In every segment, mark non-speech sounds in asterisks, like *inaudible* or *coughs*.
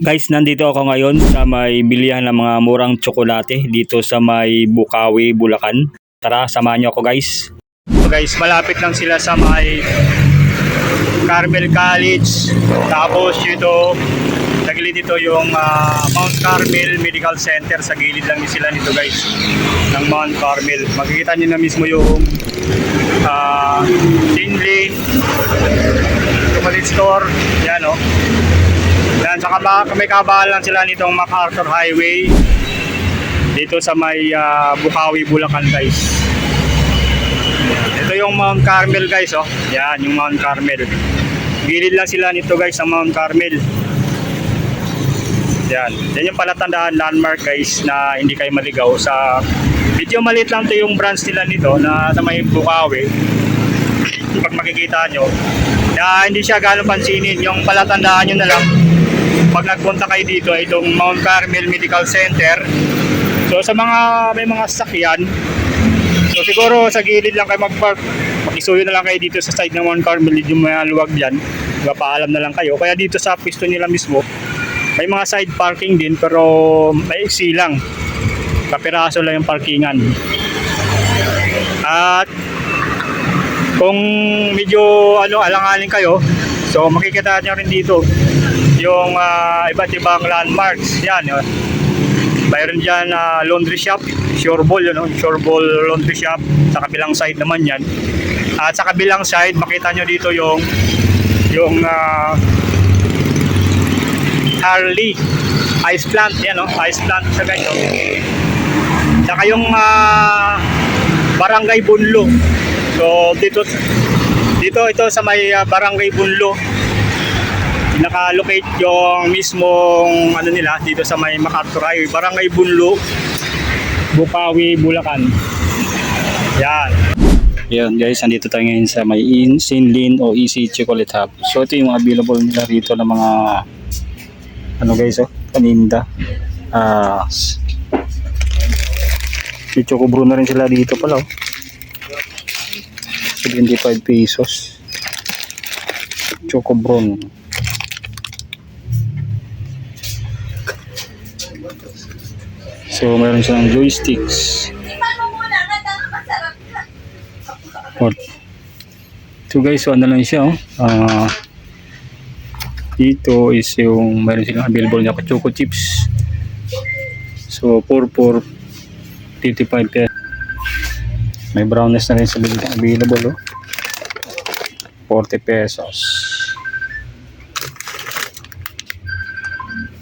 Guys, nandito ako ngayon sa may bilihan ng mga murang tsokolate dito sa may Bukawi, Bulacan. Tara, samahan niyo ako guys. So guys, malapit lang sila sa may Carmel College. Tapos dito, sa gilid dito yung ah, Mount Carmel Medical Center. Sa gilid lang sila nito guys, ng Mount Carmel. Makikita niyo na mismo yung uh, Tinley, Chocolate Store. Yan o. Yan, saka may kabahalan sila nitong MacArthur Highway dito sa may ah, Bukawi, Bulacan guys. Ito yung Mount Carmel guys oh. Yan, yung Mount Carmel. Gilid lang sila nito guys sa Mount Carmel. Yan. Yan yung palatandaan landmark guys na hindi kayo maligaw sa medyo maliit lang to yung branch nila nito na sa may Bukawi. Pag makikita nyo na hindi siya gano'ng pansinin yung palatandaan nyo na lang pag nagpunta kayo dito ay itong Mount Carmel Medical Center. So sa mga may mga sasakyan, so siguro sa gilid lang kayo mag-park. Makisuyo na lang kayo dito sa side ng Mount Carmel, yung mga luwag dyan. Paalam na lang kayo. Kaya dito sa pisto nila mismo, may mga side parking din pero may iksi lang. Kapiraso lang yung parkingan. At kung medyo ano alanganin kayo, so makikita nyo rin dito yung ah, iba't ibang landmarks. Yan, yun. Mayroon dyan na laundry shop, Shoreball, yun, no? Shoreball laundry shop. Sa kabilang side naman yan. At sa kabilang side, makita nyo dito yung yung ah, Harley ice plant. Yan, no? ice plant sa ganyo. Saka yung ah, Barangay Bunlo. So, dito dito ito sa may ah, Barangay Bunlo naka-locate yung mismong ano nila dito sa may MacArthur Highway, Barangay Bunlo, Bukawi, Bulacan. Yan. Yan guys, nandito tayo ngayon sa may In Sinlin o Easy Chocolate Hub. So ito yung available nila rito ng mga ano guys oh, paninda. Ah, s- may Choco Brew na rin sila dito pala oh. 75 pesos. Choco Brown. So, meron silang joysticks. So guys, so ano lang siya, oh. Ah, dito is yung, meron silang available na choco chips. So, 4 for 55 pesos. May brownies na rin sa bigla available, oh. 40 pesos.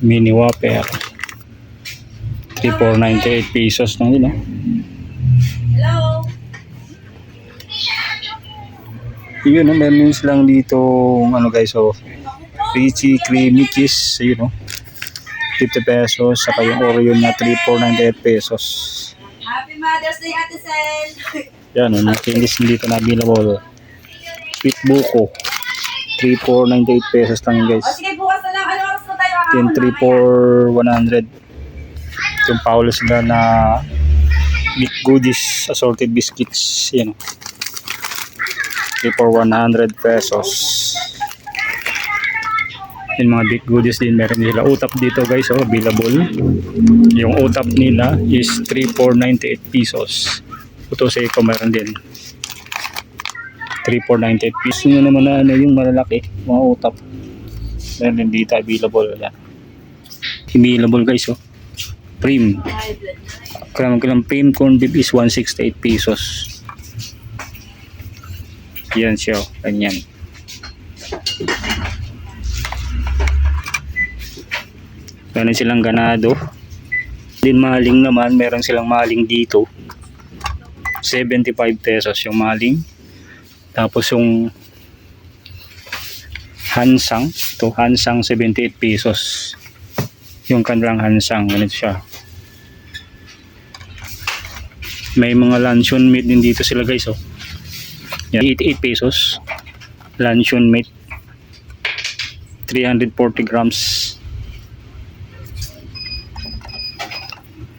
Mini Whopper. 3,498 pesos lang din, oh. Hello? Yun, no, meron silang dito, ano guys, so, Richie Creamy Cheese, yun, no, 50 pesos, saka yung Oreo na 3,498 pesos. Happy Mother's Day, Ate Sel. Yan, no, nakilis dito na available. Sweet Buko, 3,498 pesos lang yun, O guys. sige, bukas na lang. Ano oras na tayo? Then 3,400. Yung Paulo sila na meat goodies, assorted biscuits, yan, 3 for 100 pesos. Yung mga big goodies din meron nila. Utap dito guys, oh, available. Yung utap nila is 3 for 98 pesos. Ito sa ko meron din. 3 for 98 pesos. Yun naman na ano, yung malalaki, mga utap. Meron din dito available. Yan. Available guys, oh. Prim. Kailangan kailangan prim corn beef is 168 pesos. Yan siya, oh. ganyan. Meron silang ganado. Din maling naman, meron silang maling dito. 75 pesos yung maling. Tapos yung hansang, to hansang 78 pesos. Yung kanilang hansang, ganito siya. May mga luncheon meat din dito sila guys, oh. Yan, 88 pesos. Luncheon meat. 340 grams.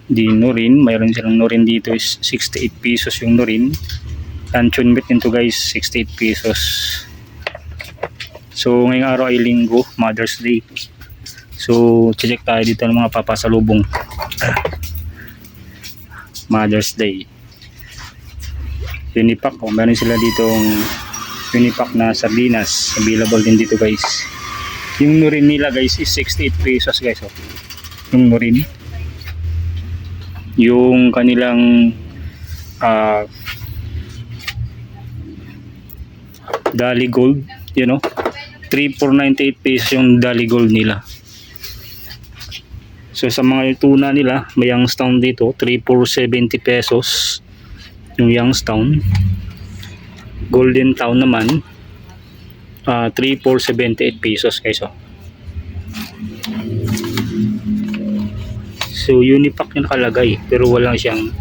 Di Norin, mayroon silang Norin dito is 68 pesos yung Norin. Luncheon meat nito guys, 68 pesos. So ngayong araw ay linggo, Mother's Day. So, check tayo dito ng mga papasalubong. Mother's Day. Unipack. Oh, meron sila ditong Unipack na sardinas. Available din dito guys. Yung nurin nila guys is 68 pesos guys. Oh. Yung nurin. Yung kanilang ah Dali Gold, you know, 3498 pesos yung Dali Gold nila. So sa mga tuna nila, may Youngstown dito, 3470 pesos yung Youngstown. Golden Town naman, ah 3478 pesos guys. Oh. So Unipack yung nakalagay pero wala siyang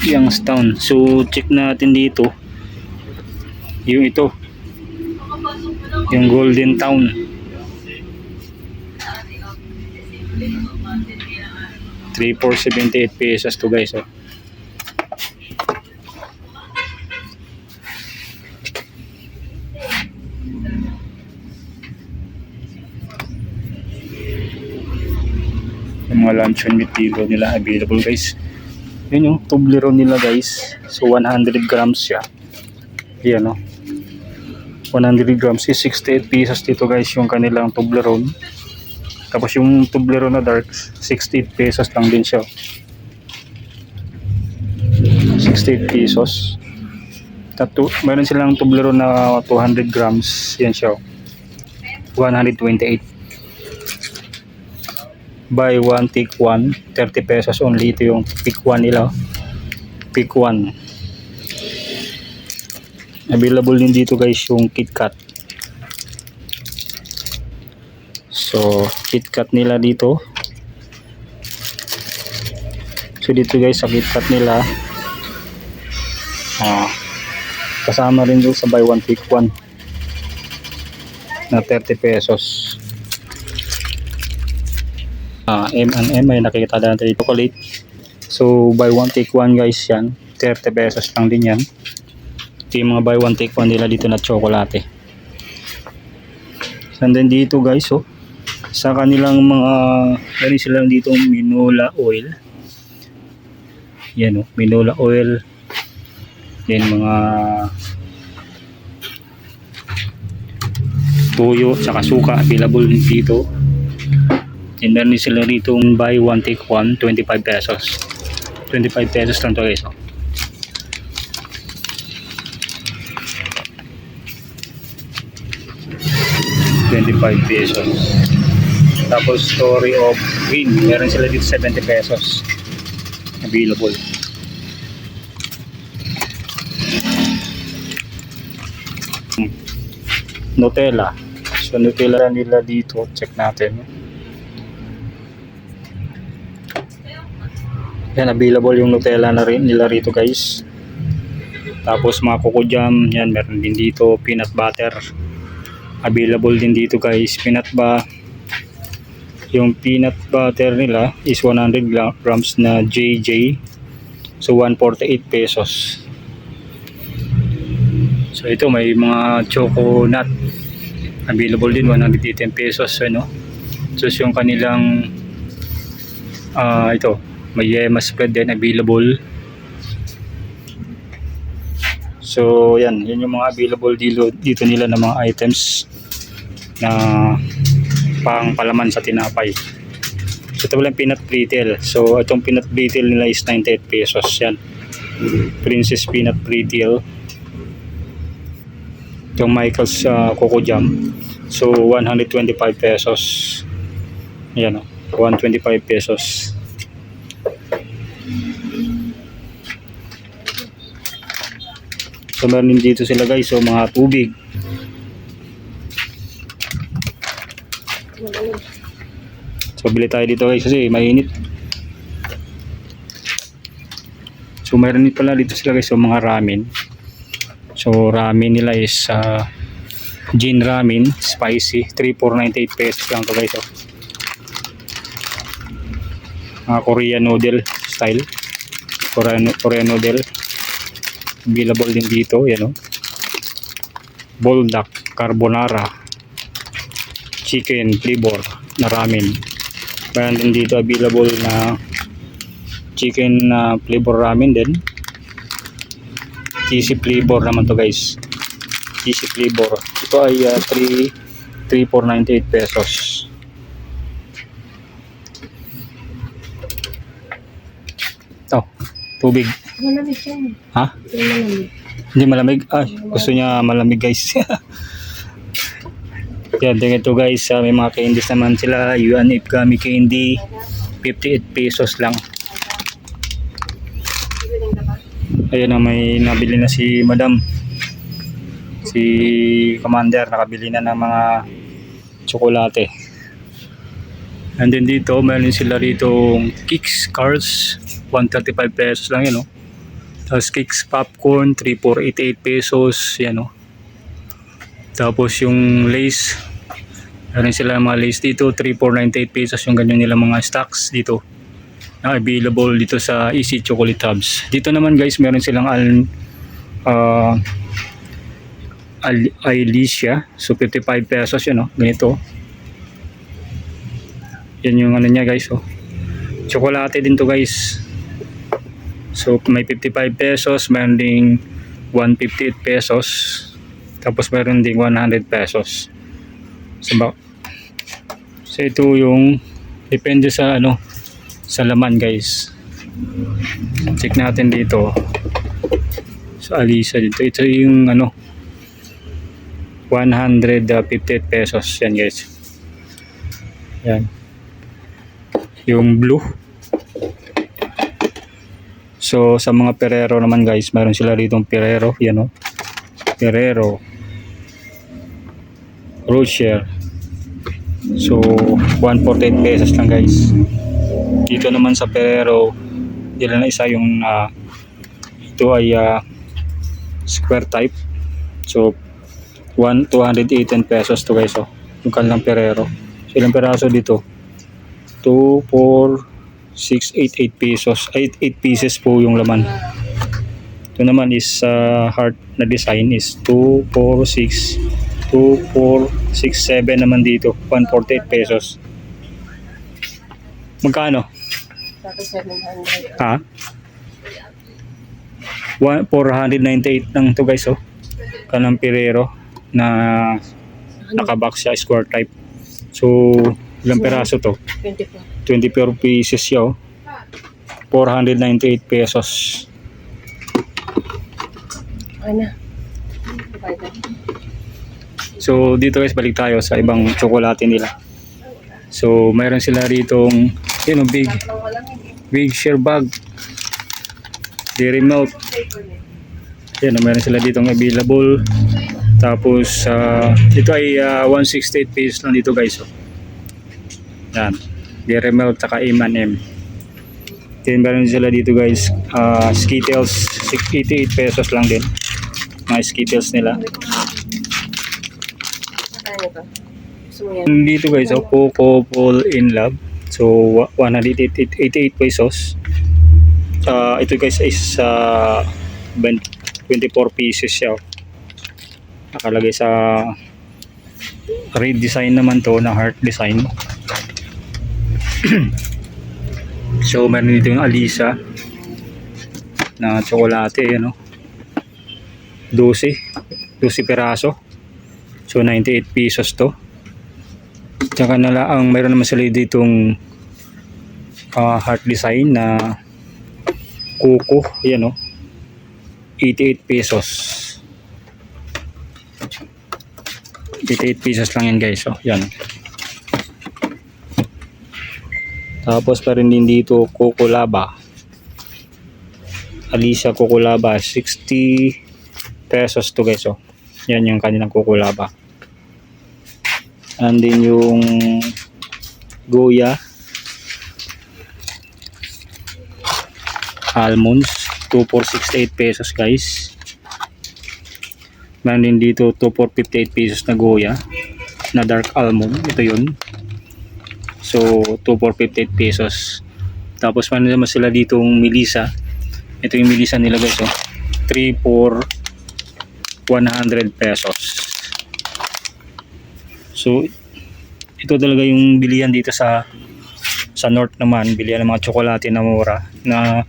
Youngstown. So check natin dito yung ito yung Golden Town 3478 pesos to guys oh. Mga luncheon dito nila available guys. Yun yung Toblerone nila guys. So 100 grams siya. Yan o 100 grams. Is 68 pesos dito guys yung kanilang Toblerone tapos yung Toblerone na dark 68 pesos lang din siya. 68 pesos Tato, meron silang Toblerone na 200 grams. Yan siya 128 buy one take one. 30 pesos only. Ito yung pick one nila pick one. Available din dito guys yung KitKat. So KitKat nila dito. So dito guys sa KitKat nila ah, kasama rin doon sa buy one take one na 30 pesos ah M&M may nakikita natin dito chocolate so buy one take one guys yan. 30 pesos lang din yan. Ito yung mga buy one take one nila dito na tsokolate. And then dito guys oh? Sa kanilang mga meron sila dito minola oil. Yan oh minola oil. Yan mga tuyo tsaka suka available dito and meron sila dito buy one take one 25 pesos 25 pesos lang to guys oh. Twenty-five pesos. Tapos story of green, meron sila dito 70 pesos. Available. Nutella. So Nutella nila dito, check natin. Yan, available yung Nutella na rin nila rito guys. Tapos mga coco jam, yan meron din dito, peanut butter. Available din dito guys, peanut ba. Yung peanut butter nila is 100 gra- grams na JJ. So 148 pesos. So ito may mga choco nut. Available din 110 pesos ano. So yung kanilang ah ito, may yema spread din available. So, yan. Yan yung mga available dito, dito nila ng mga items na pang palaman sa tinapay. So, ito pala yung peanut brittle. So, itong peanut brittle nila is 98 pesos. Yan. Princess peanut brittle. Itong Michael's uh, Coco Jam. So, 125 pesos. Yan o. 125 pesos. So meron din dito sila guys, so mga tubig. So bili tayo dito guys kasi mainit. So meron din pala dito sila guys, so mga ramen. So ramen nila is uh, gin ramen, spicy, 3,498 pesos lang to guys. Oh. Mga Korean noodle style. Korean, Korean noodle available din dito yan o buldak carbonara chicken flavor na ramen. Meron din dito available na chicken na flavor ramen din. Cheesy flavor naman to guys. Cheesy flavor. Ito ay uh, 3 3498 pesos. Oh, tubig. Malamig siya. Ha? Hindi malamig. Hindi malamig. Ay, gusto niya malamig guys. *laughs* Yan, tingnan ito guys. ah, may mga candies naman sila. UNF Gummy Candy. 58 pesos lang. Ayun na, may nabili na si Madam. Si Commander, nakabili na ng mga tsokolate. And then dito, meron sila rito Kicks Cards. 135 pesos lang yun, no? Tapos Kicks Popcorn, 3488 pesos. Yan, no? Tapos yung lace, meron sila mga lace dito, 3498 pesos yung ganyan nila mga stocks dito. Na available dito sa Easy Chocolate Hubs. Dito naman guys, meron silang al uh, al Alicia. So 55 pesos yun, no? Ganito. Yan yung ano niya guys, oh. Chocolate din to guys. So may 55 pesos, meron ding 158 pesos. Tapos meron ding 100 pesos. So, so ito yung depende sa ano sa laman guys. Check natin dito. Sa Alisa dito. Ito yung ano 158 pesos yan guys. Yan. Yung blue. So sa mga Perero naman guys, meron sila rito Perero, yan o. Perero. Rocher. So 148 pesos lang guys. Dito naman sa Perero, dila na isa yung ah, ito ay ah, square type. So 1 218 pesos to guys oh. Yung kanilang Perero. So ilang peraso dito? 2 4 6, 8, 8 pesos. 8, 8 pieces po yung laman. Ito naman is uh, heart na design is 2, 4, 6, 2, 4, 6, 7 naman dito. 148 pesos. Magkano? Tapos 700. Ha? One- 498 lang to guys oh. Kanang pirero na nakabox siya square type. So, ilang peraso to? 24. 24 pieces oh. 498 pesos. Na. So dito guys balik tayo sa ibang tsokolate nila. So mayroon sila ritong yun oh, big big share bag. Dairy milk. Yan, oh, meron sila ditong available. Tapos ah, ito ay ah, 168 pesos lang dito guys. Oh. Yan. Dairy milk tsaka M&M. Then meron sila dito guys, ah, Skittles 88 pesos lang din. Mga Skittles nila. Dito guys, oh, Coco Fall in Love. So, wa- 188 pesos. Uh, ito guys is uh, 24 pieces siya. oh. Nakalagay sa red design naman to na heart design. *clears throat* so, meron dito yung Alisa na tsokolate, ano. 12. 12 peraso. So, 98 pesos to. Tsaka na lang, mayroon naman sila ditong ah, heart design na kuko. Yan o. 88 pesos. 88 pesos lang yan guys. Oh. Yan. Tapos rin din dito Coco Laba. Alicia Coco Laba. 60 pesos to guys. Oh. Yan yung kanilang Coco Laba. And then yung Goya almonds 2468 pesos guys. Meron din dito 2458 pesos na Goya na dark almond. Ito yun. So 2458 pesos. Tapos meron naman sila ditong Melissa. Ito yung Melissa nila guys oh. 3 for 100 pesos. So ito talaga yung bilihan dito sa sa north naman, bilihan ng mga tsokolate na mura na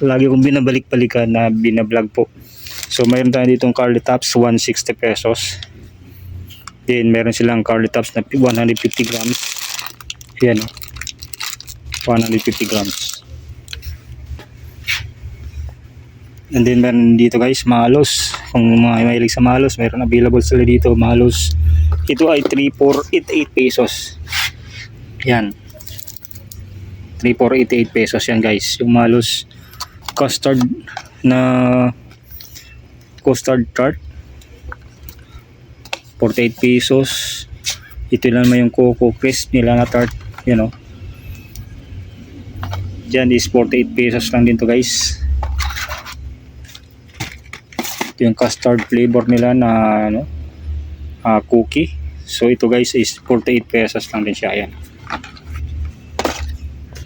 lagi kong binabalik-balikan na binablog po. So mayroon tayo ditong Carly Tops 160 pesos. Then meron silang Carly Tops na 150 grams. Yan oh. 150 grams. And then meron dito guys, malos. Kung mga mahilig sa malos, meron available sila dito, malos. Ito ay 3488 pesos. Yan. 3488 pesos yan guys. Yung malos custard na custard tart 48 pesos. Ito lang naman yung Coco Crisp nila na tart, you know. Diyan is 48 pesos lang din to guys. Ito yung custard flavor nila na ano, ah, cookie. So ito guys is 48 pesos lang din siya. Ayan.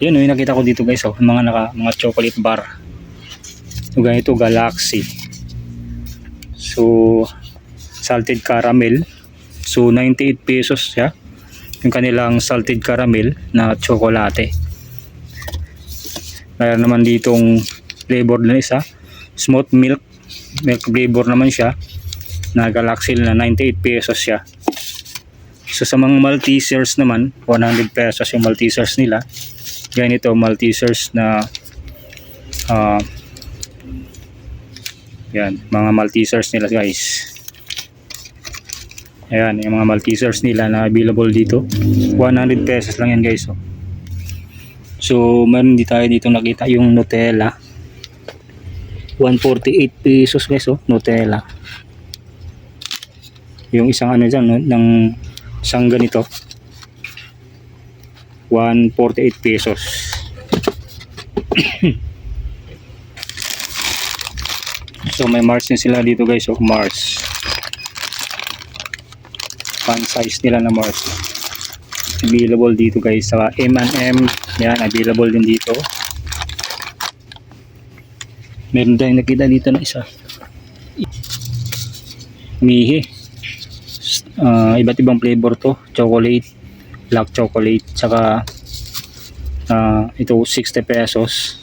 Yun, yung nakita ko dito guys, oh, mga naka, mga chocolate bar. Ito ganito, Galaxy. So, salted caramel. So, 98 pesos siya. Yung kanilang salted caramel na chocolate. Mayroon naman ditong flavor na isa. Smooth milk. Milk flavor naman siya. Na Galaxy na 98 pesos siya. So sa mga Maltesers naman, 100 pesos yung Maltesers nila. Ganito Maltesers na ah yan, mga Maltesers nila guys. Ayan, yung mga Maltesers nila na available dito. 100 pesos lang yan guys. Oh. So, meron di tayo dito nakita yung Nutella. 148 pesos guys, oh, Nutella. Yung isang ano dyan, no, ng isang ganito. 148 pesos. *coughs* so, may Mars din sila dito guys, oh, Mars. Fan size nila na Mars available dito guys sa M&M yan available din dito. Meron tayong nakita dito na isa. Mihi. Ah, iba't ibang flavor to. Chocolate. Black chocolate. Tsaka ah, ito 60 pesos.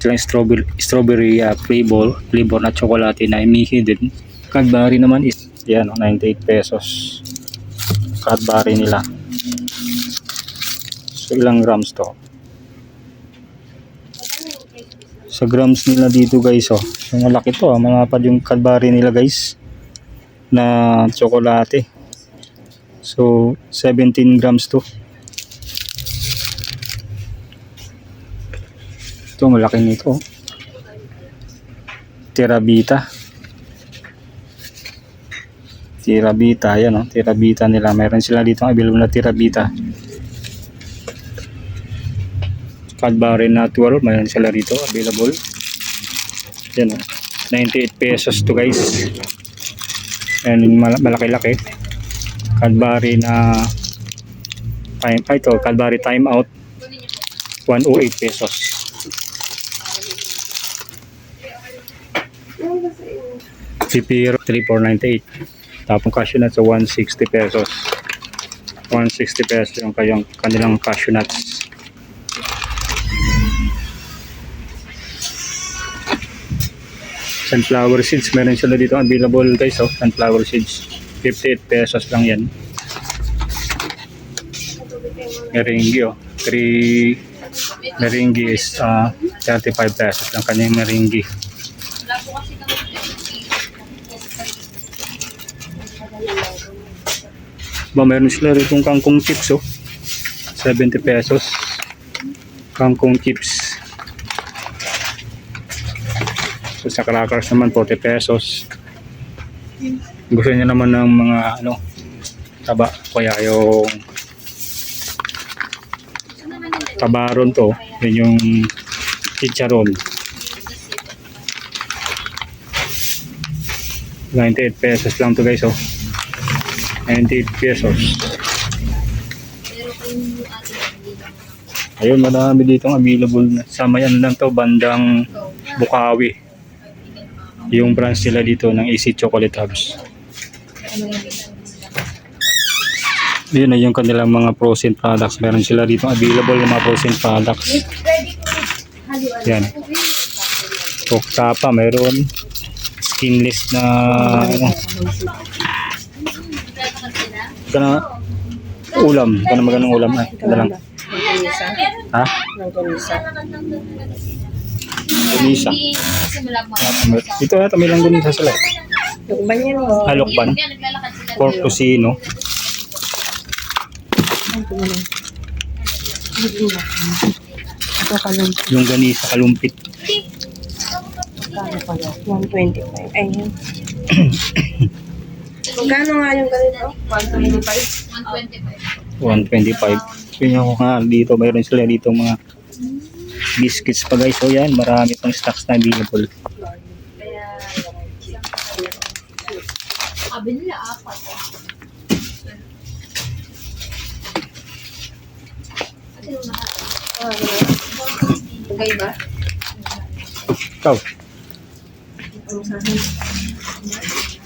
Ito strawberry, strawberry flavor flavor na chocolate na mihi din. Cadbury naman is yan 98 pesos Cadbury nila So ilang grams to? Sa grams nila dito guys oh. So malaki to ah. Mga pa yung Cadbury nila guys. Na tsokolate. So 17 grams to. Ito malaki nito. oh. Terabita. Terabita, yan oh. Terabita nila. Meron sila dito available na Terabita. Cadbury Natural, mayroon sila rito available. Yan oh. 98 pesos to guys. And mal- malaki-laki. Cadbury na time, ah, ito, Cadbury time out 108 pesos. Pipiro 3498. Tapos cashew nuts sa 160 pesos. 160 pesos yung kayong kanilang cashew nuts. sunflower seeds meron sila dito available guys oh sunflower seeds 58 pesos lang yan meringue oh 3 meringue is ah, 35 pesos lang kanyang meringue ba meron sila rito kangkong chips oh. 70 pesos. Kangkong chips. So sa crackers naman 40 pesos. Gusto niya naman ng mga ano taba kaya yung tabaron to yun yung chicharon. 98 pesos lang to guys oh 98 pesos ayun marami dito available na sa mayan lang to bandang Bukawi yung branch nila dito ng AC Chocolate Hubs Yun na yung kanilang mga frozen products. Meron sila dito available yung mga frozen products. Yan. Pork tapa, meron. Skinless na... Ano, ito na ulam. Ito na magandang ulam. Ay, ito lang. Ng kunisa. Ha? Ng kunisa. Tunisa. Simula mo. Ito na, may lang din sa mo? Halokban. Yan. Pork. Ang tumulang. Hindi na. Ito kalong. Yung ganisa kalumpit. Kano pala? 125. Ayun. *clears throat* Magkano nga yung ganito? 125. 125. 125. Yun yung nga dito. Mayroon sila dito mga biscuits pa guys. So yan, marami pang stocks na available. Kaya, sabi nila apat. Okay ba? Ikaw, Ang sa akin.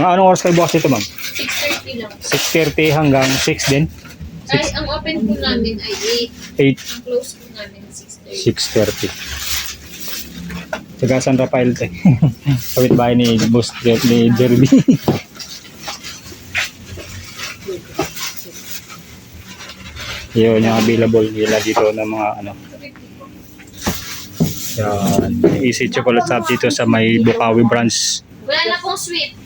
Mga anong oras kayo bukas dito ma'am? 6.30 lang. 6.30 hanggang 6 din? Ay, ang open po namin ay 8, 8. Ang close po namin 6.30. 6.30. Taga San Rafael to. *laughs* Kapit bahay ni Boss ni Derby. *laughs* Yun yung available nila dito ng mga ano. Yan. Easy Chocolate Shop dito sa may Bukawi branch. Wala na pong sweet.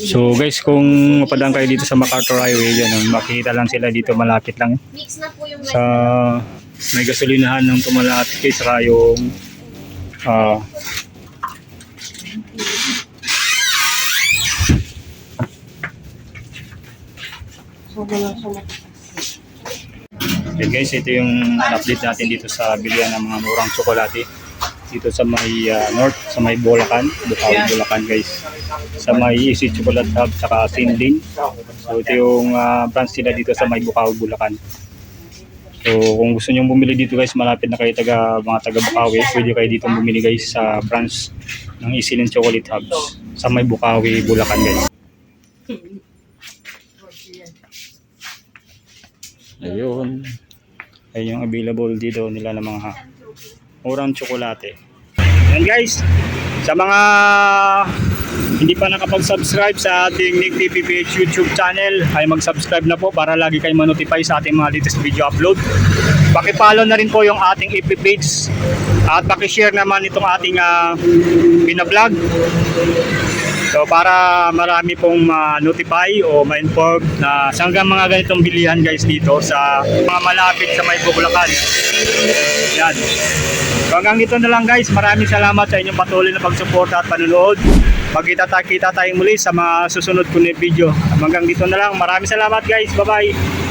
So guys, kung mapadaan kayo dito sa MacArthur Highway, yan, makikita lang sila dito malapit lang sa may gasolinahan ng tumalapit kayo saka yung ah siya na. Yan guys, ito yung update natin dito sa bilihan ng mga murang tsokolate dito sa may ah, north, sa may Bulacan, Bukawi, Bulacan guys. Sa may Easy Chocolate Hub, saka Sinlin. So ito yung ah, branch nila dito sa may Bukawi, Bulacan. So kung gusto nyo bumili dito guys, malapit na kayo taga, mga taga Bukawi, pwede kayo dito bumili guys sa branch ng Easylin Chocolate Hubs sa may Bukawi, Bulacan guys. Ayun. Ayun yung available dito nila ng mga murang tsokolate. Yan guys, sa mga hindi pa nakapag-subscribe sa ating Nick TPPH YouTube channel ay mag-subscribe na po para lagi kayo ma-notify sa ating mga latest video upload. Paki-follow na rin po yung ating FB page at paki-share naman itong ating uh, binablog. So para marami pong ma-notify o ma-inform na sa hanggang mga ganitong bilihan guys dito sa mga malapit sa may Bulacan. Yan. So hanggang dito na lang guys. Maraming salamat sa inyong patuloy na pagsuporta at panunood. Magkita tayo, muli sa mga susunod ko na video. Hanggang dito na lang. Maraming salamat guys. Bye-bye.